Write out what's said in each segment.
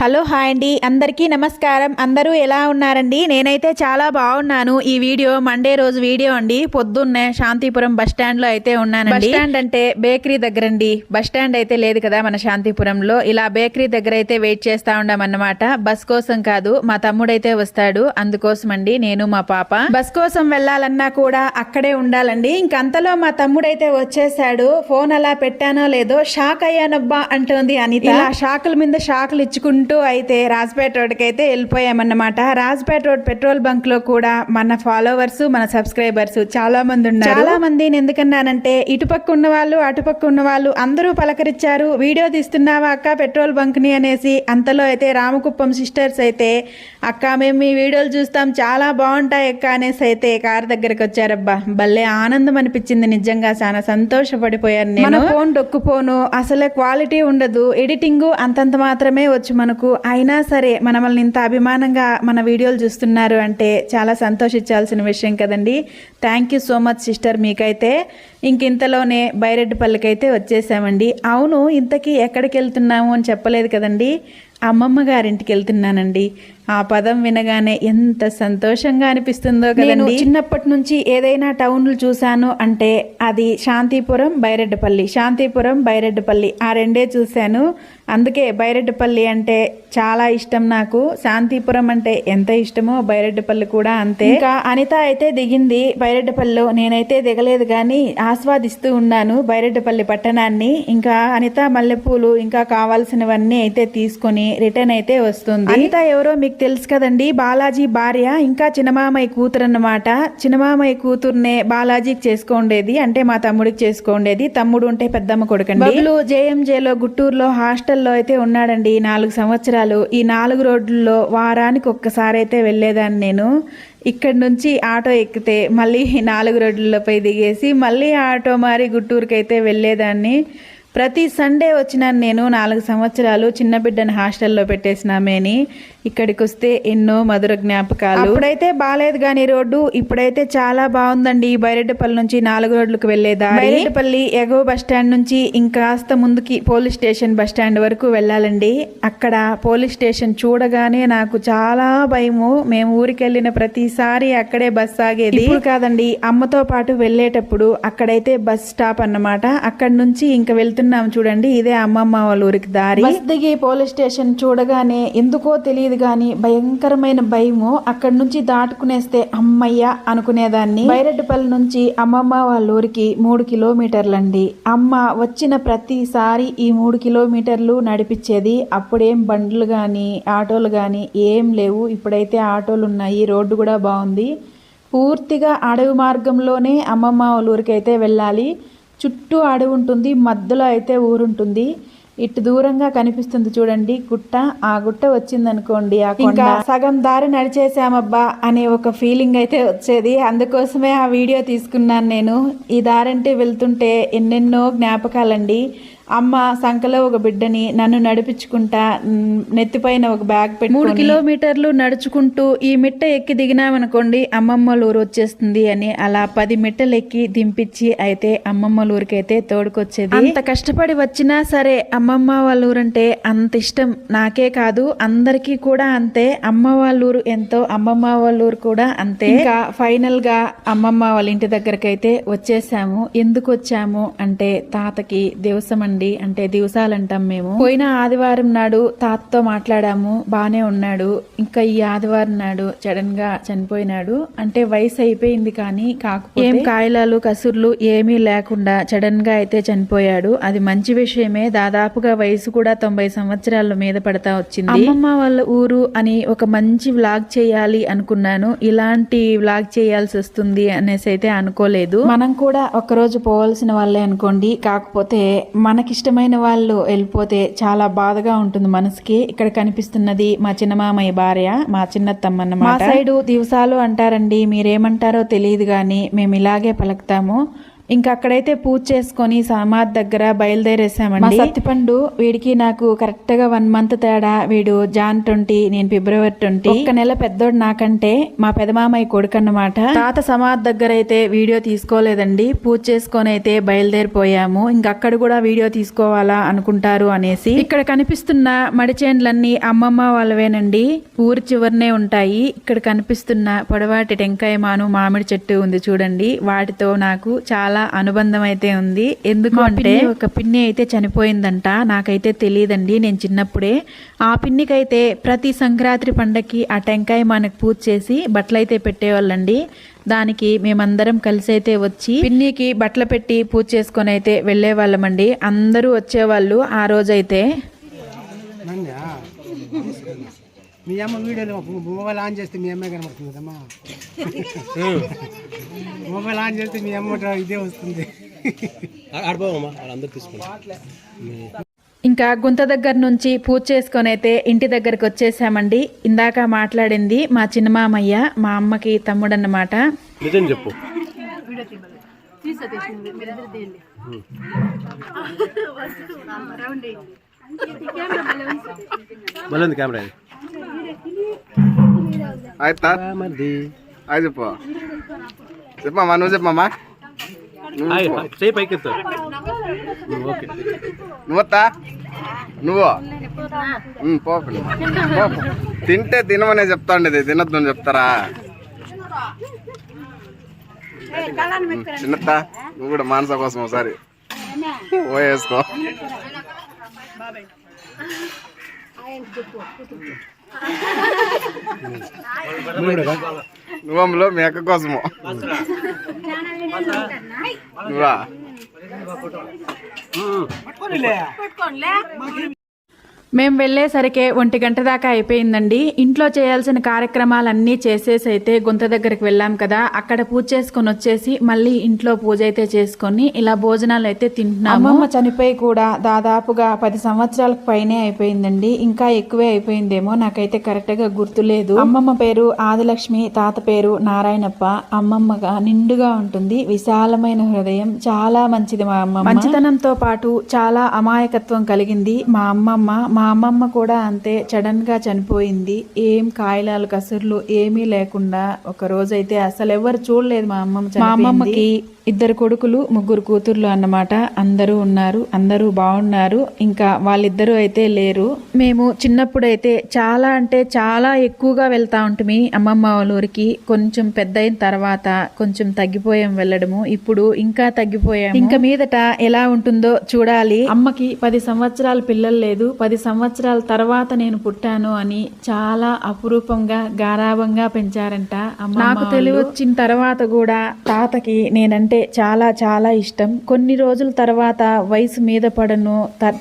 Hello hi అండి. అందరికీ నమస్కారం. అందరూ ఎలా ఉన్నారండి? నేనైతే చాలా బాగున్నాను. ఈ వీడియో మండే రోజు వీడియో అండి. పొద్దున్నే శాంతిపురం బస్ స్టాండ్లో అయితే ఉన్నాను బస్ స్టాండ్ అంటే బేకరీ దగ్గర అండి బస్ స్టాండ్ అయితే లేదు కదా మన శాంతిపురంలో. ఇలా బేకరీ దగ్గర అయితే వెయిట్ చేస్తా ఉన్నామన్నమాట బస్ కోసం కాదు మా తమ్ముడైతే వస్తాడు. అందుకోసం అండి నేను మా పాప. బస్ కోసం వెళ్ళాలన్నా కూడా అక్కడే ఉండాలండి. ఇంకంతలో మా తమ్ముడైతే వచ్చేసాడు. ఫోన్ అలా పెట్టానో లేదో షాక్ అయ్యానబ్బా అంటోంది అనిత. ఇలా షాకుల మీద షాకులు ఇచ్చుకుంటూ అయితే రాజ్పేట రోడ్కి అయితే వెళ్ళిపోయామన్నమాట. రాజ్పేట రోడ్ పెట్రోల్ బంక్లో కూడా మన ఫాలోవర్స్ మన సబ్స్క్రైబర్స్ చాలా మంది ఉన్నారు చాలా మంది నేను ఎందుకన్నానంటే ఇటుపక్క ఉన్న వాళ్ళు అటుపక్క ఉన్న వాళ్ళు అందరూ పలకరించారు వీడియో తీస్తున్నావా అక్క పెట్రోల్ బంక్ని అనేసి అంతలో అయితే రామకుప్పం సిస్టర్స్ అయితే అక్క మేము మీ వీడియోలు చూస్తాం చాలా బాగుంటాయి అక్క అనేసి అయితే కార్ దగ్గరికి వచ్చారబ్బా భలే ఆనందం అనిపించింది నిజంగా. చాలా సంతోషపడిపోయాను నేను. ఫోన్ డొక్కుపోను. అసలే క్వాలిటీ ఉండదు. ఎడిటింగ్ అంతంత మాత్రమే వచ్చు మనకు. అయినా సరే మనల్ని ఇంత అభిమానంగా మన వీడియోలు చూస్తున్నారు అంటే చాలా సంతోషించాల్సిన విషయం కదండి. Thank you so much sister మీకైతే ఇంక ఇంతలోనే బైరెడ్డిపల్లికి అయితే వచ్చేసామండి. అవును ఇంతకీ ఎక్కడికి వెళ్తున్నాము అని చెప్పలేదు కదండి. అమ్మమ్మ గారింటికి వెళ్తున్నానండి. ఆ పదం వినగానే ఎంత సంతోషంగా అనిపిస్తుందో కదండి. చిన్నప్పటి నుంచి ఏదైనా టౌన్లు చూశాను అంటే అది శాంతిపురం బైరెడ్డిపల్లి. శాంతిపురం బైరెడ్డిపల్లి. ఆ రెండే చూశాను. అందుకే బైరెడ్డిపల్లి అంటే చాలా ఇష్టం నాకు. శాంతిపురం అంటే ఎంత ఇష్టమో బైరెడ్డిపల్లి కూడా అంతే. ఇంకా అనిత అయితే దిగింది బైరెడ్డిపల్లిలో. నేనైతే దిగలేదు కానీ ఆస్వాదిస్తూ ఉన్నాను బైరెడ్డిపల్లి పట్టణాన్ని. ఇంకా అనిత మల్లెపూలు ఇంకా కావాల్సినవన్నీ అయితే తీసుకొని రిటర్న్ అయితే వస్తుంది. అనిత ఎవరో మీకు తెలుసు కదండి బాలాజీ భార్య ఇంకా చిన్నమామయ్య కూతురు అన్నమాట చిన్నమామయ్య కూతుర్నే బాలాజీకి చేసుకోండేది అంటే మా తమ్ముడికి చేసుకోండేది. తమ్ముడు ఉంటే పెద్దమ్మ కొడుకండి. బబ్లు జేఎంజేలో గుట్టూరులో హాస్టల్ హాస్పిటల్లో అయితే ఉన్నాడండి నాలుగు సంవత్సరాలు. ఈ నాలుగు రోడ్లలో వారానికి ఒక్కసారి అయితే వెళ్ళేదాన్ని నేను. ఇక్కడి నుంచి ఆటో ఎక్కితే మళ్ళీ నాలుగు రోడ్లపై దిగేసి మళ్ళీ ఆటో మారి గుట్టూరుకి అయితే వెళ్ళేదాన్ని. ప్రతి సండే వచ్చినాను నేను నాలుగు సంవత్సరాలు చిన్న బిడ్డను హాస్టల్లో పెట్టేసినామేని ఇక్కడికి వస్తే ఎన్నో మధుర జ్ఞాపకాలు. అప్పుడైతే బాగాలేదు కానీ రోడ్డు ఇప్పుడైతే చాలా బాగుందండి. బైరెడ్డిపల్లి నుంచి నాలుగు రోడ్లకు వెళ్ళేదా బైరెడ్డిపల్లి ఎగో బస్ స్టాండ్ నుంచి ఇంకాస్త ముందుకి పోలీస్ స్టేషన్ బస్ స్టాండ్ వరకు వెళ్ళాలండి. అక్కడ పోలీస్ స్టేషన్ చూడగానే నాకు చాలా భయము. మేము ఊరికి వెళ్ళిన ప్రతిసారి అక్కడే బస్ ఆగేది. కాదండి అమ్మతో పాటు వెళ్ళేటప్పుడు అక్కడైతే బస్ స్టాప్ అన్నమాట. అక్కడ నుంచి ఇంకా వెళ్తున్నాం చూడండి. ఇదే అమ్మమ్మ వాళ్ళ ఊరికి దారి. బస్ దిగి పోలీస్ స్టేషన్ చూడగానే ఎందుకో తెలియదు కానీ భయంకరమైన భయము అక్కడ నుంచి దాటుకునేస్తే అమ్మయ్య అనుకునేదాన్ని. బైరెడ్డిపల్లి నుంచి అమ్మమ్మ వాళ్ళ ఊరికి మూడు కిలోమీటర్లండి. అమ్మ వచ్చిన ప్రతిసారి ఈ మూడు కిలోమీటర్లు నడిపించేది. అప్పుడేం బండ్లు కానీ ఆటోలు కానీ ఏం లేవు. ఇప్పుడైతే ఆటోలు ఉన్నాయి రోడ్డు కూడా బాగుంది. పూర్తిగా అడవి మార్గంలోనే అమ్మమ్మ వాళ్ళ ఊరికి అయితే వెళ్ళాలి. చుట్టూ అడవి ఉంటుంది. మధ్యలో అయితే ఊరుంటుంది. ఇటు దూరంగా కనిపిస్తుంది చూడండి గుట్ట. ఆ గుట్ట వచ్చిందనుకోండి ఆ ఇంకా సగం దారి నడిచేసామబ్బా అనే ఒక ఫీలింగ్ అయితే వచ్చేది. అందుకోసమే ఆ వీడియో తీసుకున్నాను నేను. ఈ దారంటే వెళ్తుంటే ఎన్నెన్నో జ్ఞాపకాలండి. అమ్మ సంకలో ఒక బిడ్డని నన్ను నడిపించుకుంటా నెత్తిపైన ఒక బ్యాగ్ పెట్టి మూడు కిలోమీటర్లు నడుచుకుంటూ ఈ మిట్ట ఎక్కి దిగినామనుకోండి అమ్మమ్మల ఊరు వచ్చేస్తుంది అని అలా పది మిట్టలు ఎక్కి దింపించి అయితే అమ్మమ్మల ఊరికి అయితే తోడుకొచ్చేది. అంత కష్టపడి వచ్చినా సరే అమ్మమ్మ వాళ్ళ ఊరంటే అంత ఇష్టం నాకే కాదు అందరికీ కూడా అంతే. అమ్మ వాళ్ళ ఊరు ఎంతో అమ్మమ్మ వాళ్ళ ఊరు కూడా అంతే. ఇంకా ఫైనల్గా అమ్మమ్మ వాళ్ళ ఇంటి దగ్గరకైతే వచ్చేసాము. ఎందుకు వచ్చాము అంటే తాతకి దివసం అండి అంటే దివసాలంటాం మేము. పోయిన ఆదివారం నాడు తాతతో మాట్లాడాము. బానే ఉన్నాడు. ఇంకా ఈ ఆదివారం నాడు సడన్గా చనిపోయినాడు. అంటే వయసు అయిపోయింది కానీ కాకపోతే ఏం కాయలాలు కసుర్లు ఏమీ లేకుండా సడన్గా అయితే చనిపోయాడు. అది మంచి విషయమే. దాదాపుగా వయసు కూడా తొంభై సంవత్సరాల మీద పడతా వచ్చింది. అమ్మమ్మ వాళ్ళ ఊరు అని ఒక మంచి వ్లాగ్ చేయాలి అనుకున్నాను. ఇలాంటి వ్లాగ్ చేయాల్సి వస్తుంది అనేసి అయితే అనుకోలేదు. మనం కూడా ఒకరోజు పోవాల్సిన వాళ్ళే అనుకోండి. కాకపోతే మనకిష్టమైన వాళ్ళు వెళ్ళిపోతే చాలా బాధగా ఉంటుంది మనసుకి. ఇక్కడ కనిపిస్తున్నది మా చిన్నమామయ్య భార్య మా చిన్నత్తమ్మ అన్నమాట. మా సైడు దివసాలు అంటారండి. మీరేమంటారో తెలియదు కానీ మేము ఇలాగే పలుకుతాము. ఇంకా అక్కడైతే పూజ చేసుకొని సమాధి దగ్గర బయలుదేరేసామండి. మా సత్తిపండు వీడికి నాకు కరెక్ట్గా వన్ మంత్ తేడా. వీడు జాన్ ట్వంటీ నేను ఫిబ్రవరి ట్వంటీ. ఒక్క నెల పెద్దోడు నాకంటే మా పెదమామయ్య కొడుకు అన్నమాట. తాత సమాధి దగ్గర అయితే వీడియో తీసుకోలేదండి. పూజ చేసుకొని అయితే బయలుదేరిపోయాము. ఇంకా అక్కడ కూడా వీడియో తీసుకోవాలా అనుకుంటారు అనేసి. ఇక్కడ కనిపిస్తున్న మడిచేండ్లన్నీ అమ్మమ్మ వాళ్ళవేనండి. ఊరి చివరనే ఉంటాయి. ఇక్కడ కనిపిస్తున్న పొడవాటి టెంకాయ మాను మామిడి చెట్టు ఉంది చూడండి. వాటితో నాకు చాలా అనుబంధం అయితే ఉంది. ఎందుకు అంటే ఒక పిన్ని అయితే చనిపోయిందంట. నాకైతే తెలియదండి. నేను చిన్నప్పుడే ఆ పిన్నికైతే ప్రతి సంక్రాంతి పండక్కి ఆ టెంకాయ మనకు పూజ చేసి బట్టలు అయితే పెట్టేవాళ్ళండి. దానికి మేమందరం కలిసి అయితే వచ్చి పిన్నికి బట్టలు పెట్టి పూజ చేసుకొని అయితే వెళ్ళే వాళ్ళమండి అందరూ వచ్చేవాళ్ళు ఆ రోజైతే. మీ అమ్మ వీడియోలో మొబైల్ ఆన్ చేస్తే మీ అమ్మాయి కనబడుతుంది కదమ్మా మొబైల్ ఆన్ చేస్తే మీ అమ్మ ఇదే వస్తుంది. ఇంకా గుంత దగ్గర నుంచి పూజ చేసుకొని అయితే ఇంటి దగ్గరికి వచ్చేసామండి. ఇందాక మాట్లాడింది మా చిన్నమామయ్య మా అమ్మకి తమ్ముడు అన్నమాట నిజం చెప్పు. కెమెరా ಆಯ್ತಾ మరి ಆಯ್ತು చెప్పు చెప్పమ్మా నువ్వు చెప్పమ్మా చేయి పైకెత్తు ఓకే నువ్వత్తా నువ్వు ఉమ్, పో పిల్ల. పో, పో. తింటే తినమనే చెప్తా ఉండేది తినొద్దు అని చెప్తారా ఉమ్, చిన్నత్తా నువ్వు కూడా మానస కోసం ఒకసారి ఓ వేసుకో నువ్వమ్మలో మీ అక్క కోసము. నువ్వా మేము వెళ్ళేసరికి ఒంటి గంట దాకా అయిపోయిందండి. ఇంట్లో చేయాల్సిన కార్యక్రమాలన్నీ చేసేసి అయితే గుంత దగ్గరికి వెళ్ళాం కదా. అక్కడ పూజ చేసుకొని వచ్చేసి మళ్ళీ ఇంట్లో పూజ అయితే చేసుకొని ఇలా భోజనాలు అయితే తింటున్నాము. అమ్మమ్మ చనిపోయి కూడా దాదాపుగా పది సంవత్సరాలకు పైనే అయిపోయిందండి. ఇంకా ఎక్కువే అయిపోయిందేమో నాకైతే కరెక్ట్గా గుర్తులేదు. అమ్మమ్మ పేరు ఆదిలక్ష్మి తాత పేరు నారాయణప్ప. అమ్మమ్మగా నిండుగా ఉంటుంది. విశాలమైన హృదయం. చాలా మంచిది మా అమ్మమ్మ. మంచితనంతో పాటు చాలా అమాయకత్వం కలిగింది మా అమ్మమ్మ. మా అమ్మమ్మ కూడా అంతే సడన్గా చనిపోయింది. ఏం కాయలాలు కసుర్లు ఏమీ లేకుండా ఒక రోజైతే అసలు ఎవరు చూడలేదు మా అమ్మమ్మ మా అమ్మమ్మకి ఇద్దరు కొడుకులు ముగ్గురు కూతుర్లు అన్నమాట. అందరూ ఉన్నారు అందరూ బాగున్నారు ఇంకా వాళ్ళిద్దరూ అయితే లేరు. మేము చిన్నప్పుడైతే చాలా అంటే చాలా ఎక్కువగా వెళ్తా ఉంటుంది అమ్మమ్మ వాళ్ళ ఊరికి. కొంచెం పెద్ద అయిన తర్వాత కొంచెం తగ్గిపోయాం వెళ్ళడము. ఇప్పుడు ఇంకా తగ్గిపోయాం ఇంకా మీదట ఎలా ఉంటుందో చూడాలి. అమ్మకి పది సంవత్సరాల పిల్లలు లేదు. పది సంవత్సరాల తర్వాత నేను పుట్టాను అని చాలా అపురూపంగా గారాభంగా పెంచారంట నాకు తెలివి వచ్చిన తర్వాత కూడా తాతకి నేనంటే చాలా చాలా ఇష్టం. కొన్ని రోజుల తర్వాత వయసు మీద పడను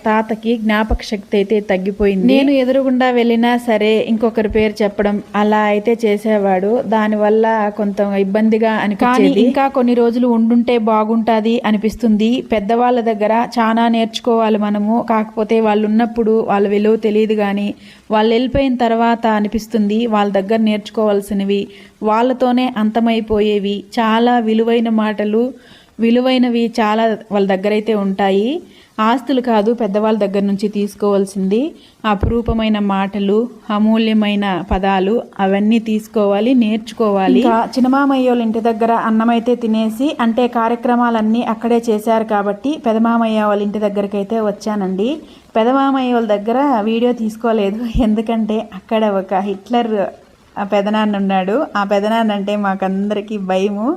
తాతకి జ్ఞాపక శక్తి అయితే తగ్గిపోయింది. నేను ఎదురుగుండా వెళ్ళినా సరే ఇంకొకరి పేరు చెప్పడం అలా అయితే చేసేవాడు. దానివల్ల కొంత ఇబ్బందిగా అనిపించేది. ఇంకా కొన్ని రోజులు ఉండుంటే బాగుంటాది అనిపిస్తుంది. పెద్దవాళ్ళ దగ్గర చాలా నేర్చుకోవాలి మనము. కాకపోతే వాళ్ళు ఉన్నప్పుడు వాళ్ళ విలువ తెలియదు కానీ వాళ్ళు వెళ్ళిపోయిన తర్వాత అనిపిస్తుంది వాళ్ళ దగ్గర నేర్చుకోవాల్సినవి వాళ్ళతోనే అంతమైపోయేవి. చాలా విలువైన మాటలు విలువైనవి చాలా వాళ్ళ దగ్గర అయితే ఉంటాయి. ఆస్తులు కాదు పెద్దవాళ్ళ దగ్గర నుంచి తీసుకోవాల్సింది. అపురూపమైన మాటలు అమూల్యమైన పదాలు అవన్నీ తీసుకోవాలి నేర్చుకోవాలి. ఇంకా వాళ్ళ ఇంటి దగ్గర అన్నమైతే తినేసి అంటే కార్యక్రమాలన్నీ అక్కడే చేశారు కాబట్టి పెదమామయ్య వాళ్ళ ఇంటి దగ్గరికి అయితే వచ్చానండి. పెదమామయ్య వాళ్ళ దగ్గర వీడియో తీసుకోలేదు. ఎందుకంటే అక్కడ ఒక హిట్లర్ పెదనాన్న ఉన్నాడు. ఆ పెదనాన్న అంటే మాకందరికీ భయము.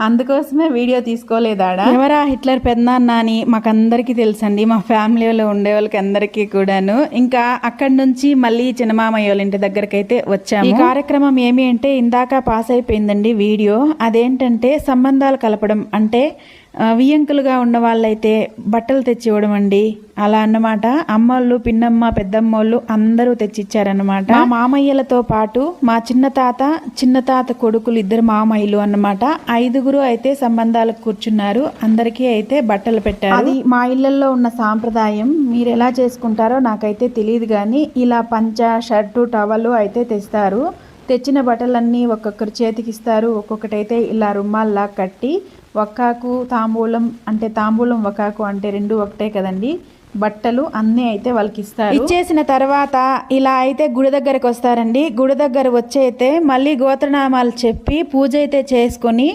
అందుకోసమే వీడియో తీసుకోలేదాడా? ఎవరా హిట్లర్ పెద్దనాన్న అని మాకందరికీ తెలుసండి మా ఫ్యామిలీలో ఉండే వాళ్ళకి అందరికీ కూడాను. ఇంకా అక్కడి నుంచి మళ్ళీ చిన్నమామయ్య వాళ్ళ ఇంటి దగ్గరికి అయితే వచ్చాము. ఈ కార్యక్రమం ఏమి అంటే ఇందాక పాస్ అయిపోయిందండి వీడియో. అదేంటంటే సంబంధాలు కలపడం అంటే వియ్యంకులుగా ఉన్న వాళ్ళైతే బట్టలు తెచ్చి ఇవ్వడం అండి. అలా అన్నమాట. అమ్మోళ్ళు పిన్నమ్మ పెద్దమ్మోళ్ళు అందరూ తెచ్చిచ్చారనమాట మా మామయ్యలతో పాటు మా చిన్న తాత చిన్న తాత కొడుకులు ఇద్దరు మామయ్యలు అన్నమాట. ఐదుగురు అయితే సంబంధాలకు కూర్చున్నారు. అందరికీ అయితే బట్టలు పెట్టారు. అది మా ఇళ్ళలో ఉన్న సాంప్రదాయం. మీరు ఎలా చేసుకుంటారో నాకైతే తెలియదు కానీ ఇలా పంచ షర్టు టవలు అయితే తెస్తారు. తెచ్చిన బట్టలన్నీ ఒక్కొక్కరు చేతికిస్తారు ఒక్కొక్కటైతే ఇలా రుమ్మాల్లా కట్టి ఒక్కాకు తాంబూలం అంటే తాంబూలం ఒకాకు అంటే రెండు ఒకటే కదండి. బట్టలు అన్నీ అయితే వాళ్ళకి ఇస్తారు. ఇచ్చేసిన తర్వాత ఇలా అయితే గుడి దగ్గరకు వస్తారండి. గుడి దగ్గర వచ్చి అయితే మళ్ళీ గోత్రనామాలు చెప్పి పూజ అయితే చేసుకొని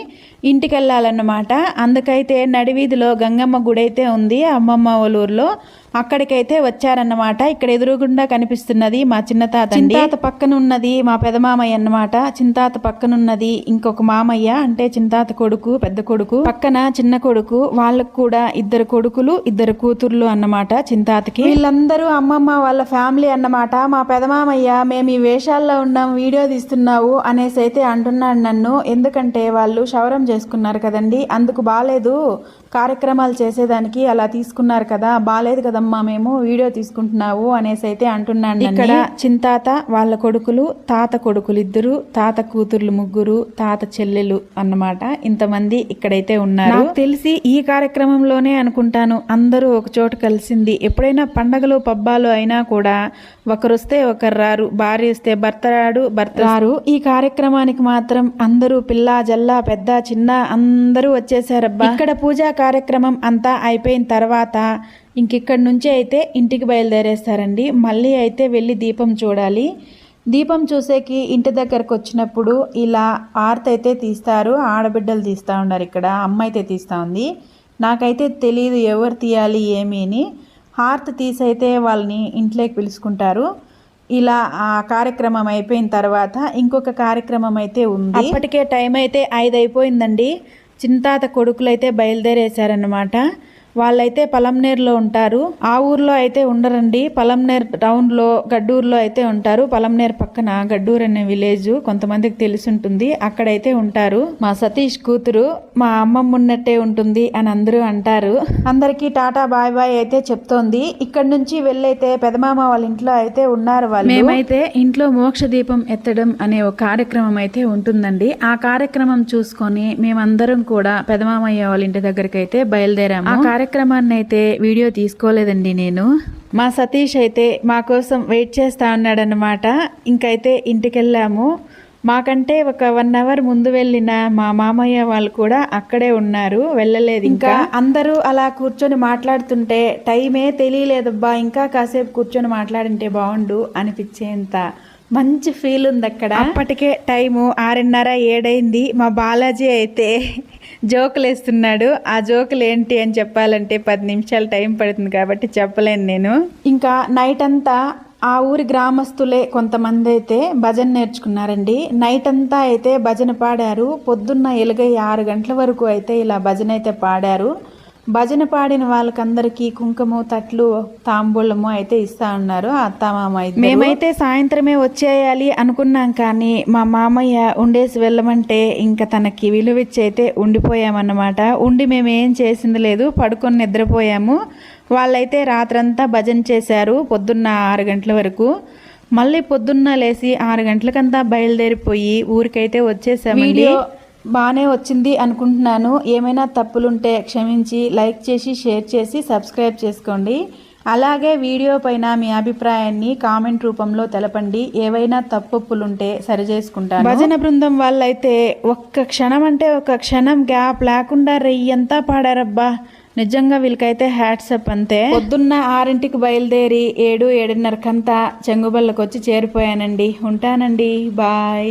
ఇంటికి వెళ్ళాలన్నమాట అందుకైతే నడివీధిలో గంగమ్మ గుడి అయితే ఉంది అమ్మమ్మ వాళ్ళ అక్కడికైతే వచ్చారన్నమాట. ఇక్కడ ఎదురుగుండా కనిపిస్తున్నది మా చిన్న తాత చింతాత పక్కన ఉన్నది మా పెదమామయ్య అన్నమాట. చింతాత పక్కన ఉన్నది ఇంకొక మామయ్య అంటే చింతాత కొడుకు పెద్ద కొడుకు. పక్కన చిన్న కొడుకు వాళ్ళకు కూడా ఇద్దరు కొడుకులు ఇద్దరు కూతుర్లు అన్నమాట చింతాతకి. వీళ్ళందరూ అమ్మమ్మ వాళ్ళ ఫ్యామిలీ అన్నమాట. మా పెదమామయ్య మేము ఈ వేషాల్లో ఉన్నాం వీడియో తీస్తున్నావు అనేసి అయితే అంటున్నాడు నన్ను. ఎందుకంటే వాళ్ళు శవరం చేసుకున్నారు కదండి. అందుకు బాగాలేదు కార్యక్రమాలు చేసేదానికి అలా తీసుకున్నారు కదా బాగాలేదు కదమ్మా మేము వీడియో తీసుకుంటున్నావు అనేసి అయితే అంటున్నాను ఇక్కడ చింతాత వాళ్ళ కొడుకులు తాత కొడుకులు ఇద్దరు తాత కూతుర్లు ముగ్గురు తాత చెల్లెలు అన్నమాట ఇంతమంది ఇక్కడైతే ఉన్నారు. తెలిసి ఈ కార్యక్రమంలోనే అనుకుంటాను అందరూ ఒక చోట కలిసింది. ఎప్పుడైనా పండగలు పబ్బాలు అయినా కూడా ఒకరు వస్తే ఒకరు రారు భార్య వస్తే భర్త రాడు భర్త రారు. ఈ కార్యక్రమానికి మాత్రం అందరూ పిల్ల జల్ల పెద్ద చిన్న అందరూ వచ్చేసారబ్బా. ఇక్కడ పూజా కార్యక్రమం అంతా అయిపోయిన తర్వాత ఇంకిక్కడి నుంచి అయితే ఇంటికి బయలుదేరేస్తారండి. మళ్ళీ అయితే వెళ్ళి దీపం చూడాలి. దీపం చూసేకి ఇంటి దగ్గరకు వచ్చినప్పుడు ఇలా ఆర్త అయితే తీస్తారు. ఆడబిడ్డలు తీస్తూ ఉన్నారు ఇక్కడ. అమ్మ అయితే తీస్తూ ఉంది. నాకైతే తెలియదు ఎవరు తీయాలి ఏమీ అని. హార్త్ తీసైతే వాళ్ళని ఇంట్లోకి పిలుచుకుంటారు. ఇలా ఆ కార్యక్రమం అయిపోయిన తర్వాత ఇంకొక కార్యక్రమం అయితే ఉంది. అప్పటికే టైం అయితే ఐదు అయిపోయిందండి చింతాత కొడుకులైతే బయలుదేరేశారనమాట వాళ్ళైతే పలంనేరులో ఉంటారు. ఆ ఊర్లో అయితే ఉండరండి. పలంనేర్ టౌన్లో గడ్డూరులో అయితే ఉంటారు. పలంనేర్ పక్కన గడ్డూరు అనే విలేజ్ కొంతమందికి తెలిసి ఉంటుంది అక్కడైతే ఉంటారు. మా సతీష్ కూతురు మా అమ్మమ్మ ఉన్నట్టే ఉంటుంది అని అందరూ అంటారు. అందరికీ టాటా బాయ్ బాయ్ అయితే చెప్తోంది. ఇక్కడ నుంచి వెళ్ళైతే పెదమామ వాళ్ళ ఇంట్లో అయితే ఉన్నారు వాళ్ళు. మేమైతే ఇంట్లో మోక్ష దీపం ఎత్తడం అనే ఒక కార్యక్రమం అయితే ఉంటుందండి. ఆ కార్యక్రమం చూసుకొని మేమందరం కూడా పెదమామయ్య వాళ్ళ ఇంటి దగ్గరికి అయితే బయలుదేరాము. ఆ కార్యక్రమాన్ని అయితే వీడియో తీసుకోలేదండి నేను. మా సతీష్ అయితే మా కోసం వెయిట్ చేస్తా ఉన్నాడనమాట ఇంకైతే ఇంటికి వెళ్ళాము మాకంటే ఒక వన్ అవర్ ముందు వెళ్ళిన మా మామయ్య వాళ్ళు కూడా అక్కడే ఉన్నారు. వెళ్ళలేదు ఇంకా అందరూ అలా కూర్చొని మాట్లాడుతుంటే టైమే తెలియలేదబ్బా ఇంకా కాసేపు కూర్చొని మాట్లాడింటే బాగుండు అనిపించేంత మంచి ఫీల్ ఉంది అక్కడ అప్పటికే టైము ఆరున్నర ఏడైంది మా బాలాజీ అయితే. జోకులు వేస్తున్నాడు ఆ జోకులు ఏంటి అని చెప్పాలంటే పది నిమిషాలు టైం పడుతుంది కాబట్టి చెప్పలేను నేను. ఇంకా నైట్ అంతా ఆ ఊరి గ్రామస్తులే కొంతమంది అయితే భజన నేర్చుకున్నారండి. నైట్ అంతా అయితే భజన పాడారు. పొద్దున్న ఎలుగై ఆరు గంటల వరకు అయితే ఇలా భజన అయితే పాడారు. భజన పాడిన వాళ్ళకందరికీ కుంకుమ తట్లు తాంబూలము అయితే ఇస్తా ఉన్నారు అత్తమామ. మేమైతే సాయంత్రమే వచ్చేయాలి అనుకున్నాం కానీ మా మామయ్య ఉండేసి వెళ్ళమంటే ఇంకా తనకి విలువిచ్చి అయితే ఉండిపోయామన్నమాట. ఉండి మేము ఏం చేసింది లేదు పడుకొని నిద్రపోయాము. వాళ్ళైతే రాత్రంతా భజన చేశారు పొద్దున్న ఆరు గంటల వరకు. మళ్ళీ పొద్దున్న లేచి ఆరు గంటలకంతా బయలుదేరిపోయి ఊరికైతే వచ్చేసామండి. బాగానే వచ్చింది అనుకుంటున్నాను. ఏమైనా తప్పులుంటే క్షమించి లైక్ చేసి షేర్ చేసి సబ్స్క్రైబ్ చేసుకోండి. అలాగే వీడియో పైన మీ అభిప్రాయాన్ని కామెంట్ రూపంలో తెలపండి. ఏవైనా తప్పులుంటే సరి చేసుకుంటాను. భజన బృందం వాళ్ళైతే ఒక్క క్షణం అంటే ఒక క్షణం గ్యాప్ లేకుండా రెయ్యంతా పాడారబ్బా. నిజంగా వీళ్ళకైతే హ్యాట్సప్ అంతే. పొద్దున్న ఆరింటికి బయలుదేరి ఏడు ఏడున్నరకంతా చెంగుబళ్ళకి వచ్చి చేరిపోయానండి. ఉంటానండి. బాయ్.